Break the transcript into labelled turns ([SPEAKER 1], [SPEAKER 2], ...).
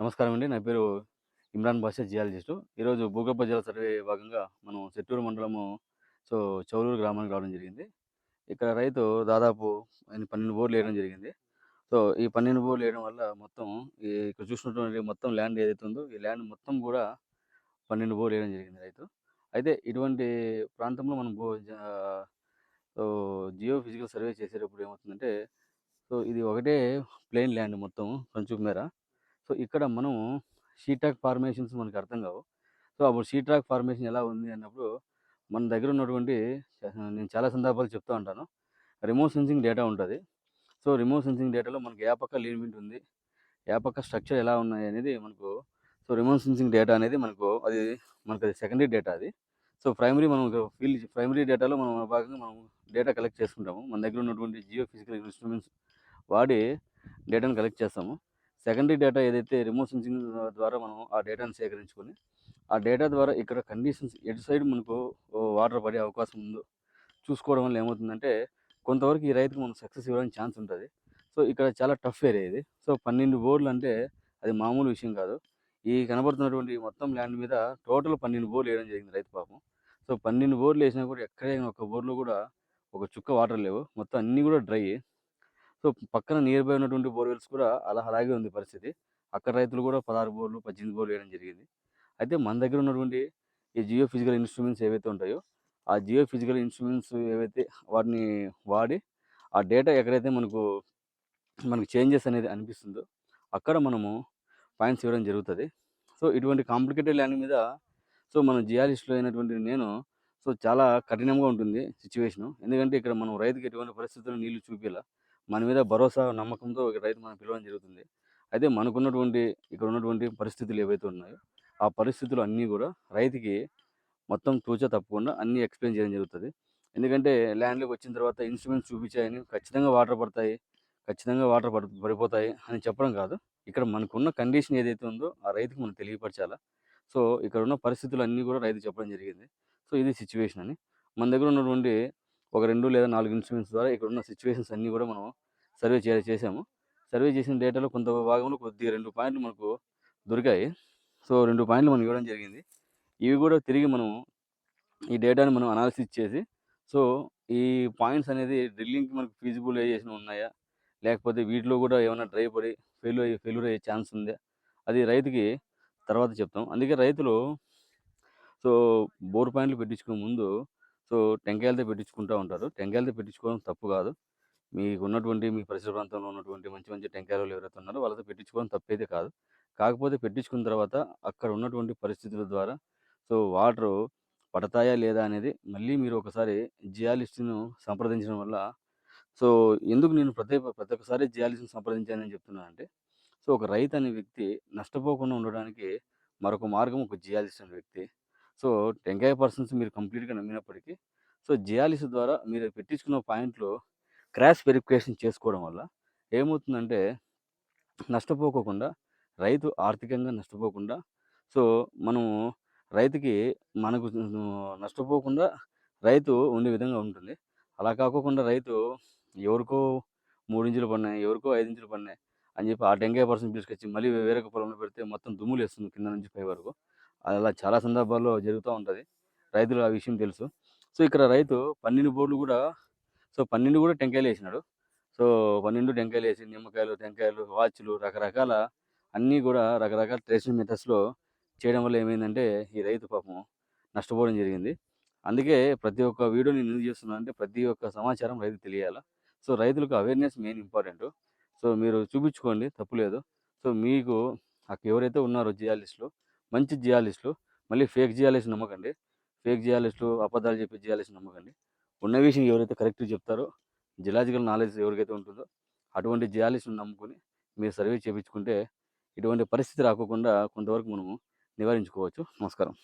[SPEAKER 1] నమస్కారం అండి. నా పేరు ఇమ్రాన్ బాషా జియాలజిస్టు. ఈరోజు భూగర్భ జల సర్వే భాగంగా మనం చెట్టూరు మండలము సో చౌలూరు గ్రామానికి రావడం జరిగింది. ఇక్కడ రైతు దాదాపు ఆయన పన్నెండు బోర్లు వేయడం జరిగింది. సో ఈ పన్నెండు బోర్లు వేయడం వల్ల మొత్తం ఈ ఇక్కడ చూసినటువంటి మొత్తం ల్యాండ్ ఏదైతే ఉందో ఈ ల్యాండ్ మొత్తం కూడా పన్నెండు బోర్లు వేయడం జరిగింది రైతు. అయితే ఇటువంటి ప్రాంతంలో మనం బో సో జియో ఫిజికల్ సర్వే చేసేటప్పుడు ఏమవుతుందంటే సో ఇది ఒకటే ప్లెయిన్ ల్యాండ్ మొత్తం కొంచెం మేర సో ఇక్కడ మనం షీటాక్ ఫార్మేషన్స్ మనకు అర్థం కావు. సో అప్పుడు షీటాక్ ఫార్మేషన్ ఎలా ఉంది అన్నప్పుడు మన దగ్గర ఉన్నటువంటి నేను చాలా సందర్భాలు చెప్తూ ఉంటాను. రిమోట్ సెన్సింగ్ డేటా ఉంటుంది. సో రిమోట్ సెన్సింగ్ డేటాలో మనకి ఏ పక్క లిమిట్ ఉంది ఏ పక్క స్ట్రక్చర్ ఎలా ఉన్నాయి అనేది మనకు సో రిమోట్ సెన్సింగ్ డేటా అనేది మనకు అది మనకు అది సెకండరీ డేటా అది. సో ప్రైమరీ మనం ఫీల్డ్ ప్రైమరీ డేటాలో మనం భాగంగా మనం డేటా కలెక్ట్ చేసుకుంటాము. మన దగ్గర ఉన్నటువంటి జియో ఫిజికల్ ఇన్స్ట్రుమెంట్స్ వాడి డేటాను కలెక్ట్ చేస్తాము. సెకండరీ డేటా ఏదైతే రిమోట్ సెన్సింగ్ ద్వారా మనం ఆ డేటాను సేకరించుకొని ఆ డేటా ద్వారా ఇక్కడ కండిషన్స్ ఎటు సైడ్ మనకు వాటర్ పడే అవకాశం ఉందో చూసుకోవడం వల్ల ఏమవుతుందంటే కొంతవరకు ఈ రైతుకు మనం సక్సెస్ ఇవ్వడానికి ఛాన్స్ ఉంటుంది. సో ఇక్కడ చాలా టఫ్ ఏరియా ఇది. సో పన్నెండు బోర్లు అంటే అది మామూలు విషయం కాదు. ఈ కనబడుతున్నటువంటి మొత్తం ల్యాండ్ మీద టోటల్ పన్నెండు బోర్లు వేయడం జరిగింది రైతు పాపం. సో పన్నెండు బోర్లు వేసినా కూడా ఎక్కడైనా ఒక బోర్లో కూడా ఒక చుక్క వాటర్ లేవు. మొత్తం అన్నీ కూడా డ్రై సో పక్కన నియర్ బై ఉన్నటువంటి బోర్వెల్స్ కూడా అలా అలాగే ఉంది పరిస్థితి. అక్కడ రైతులు కూడా పదహారు బోర్లు పద్దెనిమిది బోర్లు వేయడం జరిగింది. అయితే మన దగ్గర ఉన్నటువంటి ఈ జియో ఫిజికల్ ఇన్స్ట్రుమెంట్స్ ఏవైతే ఉంటాయో ఆ జియో ఫిజికల్ ఇన్స్ట్రుమెంట్స్ ఏవైతే వాటిని వాడి ఆ డేటా ఎక్కడైతే మనకు మనకు చేంజెస్ అనేది అనిపిస్తుందో అక్కడ మనము పాయింట్స్ ఇవ్వడం జరుగుతుంది. సో ఇటువంటి కాంప్లికేటెడ్ ల్యాండ్ మీద సో మన జియాలిస్ట్లో అయినటువంటి నేను సో చాలా కఠినంగా ఉంటుంది సిచ్యువేషను. ఎందుకంటే ఇక్కడ మనం రైతుకి ఎటువంటి పరిస్థితుల్లో నీళ్ళు చూపేలా మన మీద భరోసా నమ్మకంతో ఒక రైతు మనం పిలవడం జరుగుతుంది. అయితే మనకున్నటువంటి ఇక్కడ ఉన్నటువంటి పరిస్థితులు ఏవైతే ఉన్నాయో ఆ పరిస్థితులు అన్నీ కూడా రైతుకి మొత్తం తూచా తప్పకుండా అన్నీ ఎక్స్ప్లెయిన్ చేయడం జరుగుతుంది. ఎందుకంటే ల్యాండ్లోకి వచ్చిన తర్వాత ఇన్స్ట్రుమెంట్స్ చూపించాయని ఖచ్చితంగా వాటర్ పడతాయి ఖచ్చితంగా వాటర్ పడి పడిపోతాయి అని చెప్పడం కాదు. ఇక్కడ మనకున్న కండిషన్ ఏదైతే ఉందో ఆ రైతుకి మనం తెలియపరచాలా. సో ఇక్కడ ఉన్న పరిస్థితులు అన్నీ కూడా రైతు చెప్పడం జరిగింది. సో ఇది సిచ్యువేషన్ అని. మన దగ్గర ఉన్నటువంటి ఒక రెండు లేదా నాలుగు ఇన్స్ట్రుమెంట్స్ ద్వారా ఇక్కడ ఉన్న సిచ్యువేషన్స్ అన్నీ కూడా మనం సర్వే చే చేసాము. సర్వే చేసిన డేటాలో కొంత భాగంలో కొద్దిగా రెండు పాయింట్లు మనకు దొరికాయి. సో రెండు పాయింట్లు మనం ఇవ్వడం జరిగింది. ఇవి కూడా తిరిగి మనం ఈ డేటాని మనం అనాలిసిస్ చేసి సో ఈ పాయింట్స్ అనేది డ్రిల్లింగ్కి మనకు ఫీజిబుల్ చేసిన ఉన్నాయా? లేకపోతే వీటిలో కూడా ఏమైనా డ్రై పడి ఫెయిల్ అయ్యి ఫెయిల్యూర్ అయ్యే ఛాన్స్ ఉందా? అది రైతుకి తర్వాత చెప్తాం. అందుకే రైతులు సో బోర్ పాయింట్లు పెట్టించుకునే ముందు సో టెంకాయలతో పెట్టించుకుంటూ ఉంటారు. టెంకాయలతో పెట్టించుకోవడం తప్పు కాదు. మీకు ఉన్నటువంటి మీ పరిసర ప్రాంతంలో ఉన్నటువంటి మంచి మంచి టెంకాయలు ఎవరైతే ఉన్నారో వాళ్ళతో పెట్టించుకోవడం తప్పైతే కాదు. కాకపోతే పెట్టించుకున్న తర్వాత అక్కడ ఉన్నటువంటి పరిస్థితుల ద్వారా సో వాటర్ పడతాయా లేదా అనేది మళ్ళీ మీరు ఒకసారి జియాలిస్ట్ను సంప్రదించడం వల్ల సో ఎందుకు నేను ప్రతి ప్రతి ఒక్కసారి జియాలిస్ట్ని సంప్రదించానని చెప్తున్నానంటే సో ఒక రైతు అనే వ్యక్తి నష్టపోకుండా ఉండడానికి మరొక మార్గం ఒక జియాలిస్ట్ అనే వ్యక్తి సో టెంకాయ పర్సన్స్ మీరు కంప్లీట్గా నమ్మినప్పటికీ సో జియాలిస్ ద్వారా మీరు పెట్టించుకున్న పాయింట్లో క్రాష్ వెరిఫికేషన్ చేసుకోవడం వల్ల ఏమవుతుందంటే నష్టపోకోకుండా రైతు ఆర్థికంగా నష్టపోకుండా సో మనము రైతుకి మనకు నష్టపోకుండా రైతు ఉండే విధంగా ఉంటుంది. అలా కాకోకుండా రైతు ఎవరికో మూడించులు పడినాయి ఎవరికో ఐదు పడినాయి అని చెప్పి ఆ టెంకాయ పర్సన్ తీసుకొచ్చి మళ్ళీ వేరొక పొలంలో పెడితే మొత్తం దుమ్ములు వేస్తుంది కింద నుంచి పై వరకు. అలా చాలా సందర్భాల్లో జరుగుతూ ఉంటుంది. రైతులు ఆ విషయం తెలుసు. సో ఇక్కడ రైతు పన్నెండు బోర్డులు కూడా సో పన్నెండు కూడా టెంకాయలు వేసినాడు. సో పన్నెండు టెంకాయలు వేసి నిమ్మకాయలు టెంకాయలు వాచ్లు రకరకాల అన్నీ కూడా రకరకాల ట్రేషన్ మెథడ్స్లో చేయడం వల్ల ఏమైందంటే ఈ రైతు పాపం నష్టపోవడం జరిగింది. అందుకే ప్రతి ఒక్క వీడియో నేను ఎందుకు చేస్తున్నాను అంటే ప్రతి ఒక్క సమాచారం రైతు తెలియాలా. సో రైతులకు అవేర్నెస్ మెయిన్ ఇంపార్టెంట్. సో మీరు చూపించుకోండి తప్పులేదు. సో మీకు అక్కడ ఎవరైతే ఉన్నారో జియాలిస్టులు మంచి జియాలిస్టులు మళ్ళీ ఫేక్ జియాలిస్ట్ నమ్మకండి. ఫేక్ జియాలిస్టులు అబద్ధాలు చెప్పే జియాలిస్ట్ నమ్మకండి. ఉన్న విషయం ఎవరైతే కరెక్ట్ చెప్తారో జిలాజికల్ నాలెడ్జ్ ఎవరికైతే ఉంటుందో అటువంటి జియాలిస్ట్ని నమ్ముకొని మీరు సర్వే చేయించుకుంటే ఇటువంటి పరిస్థితి రాకోకుండా కొంతవరకు మనము నివారించుకోవచ్చు. నమస్కారం.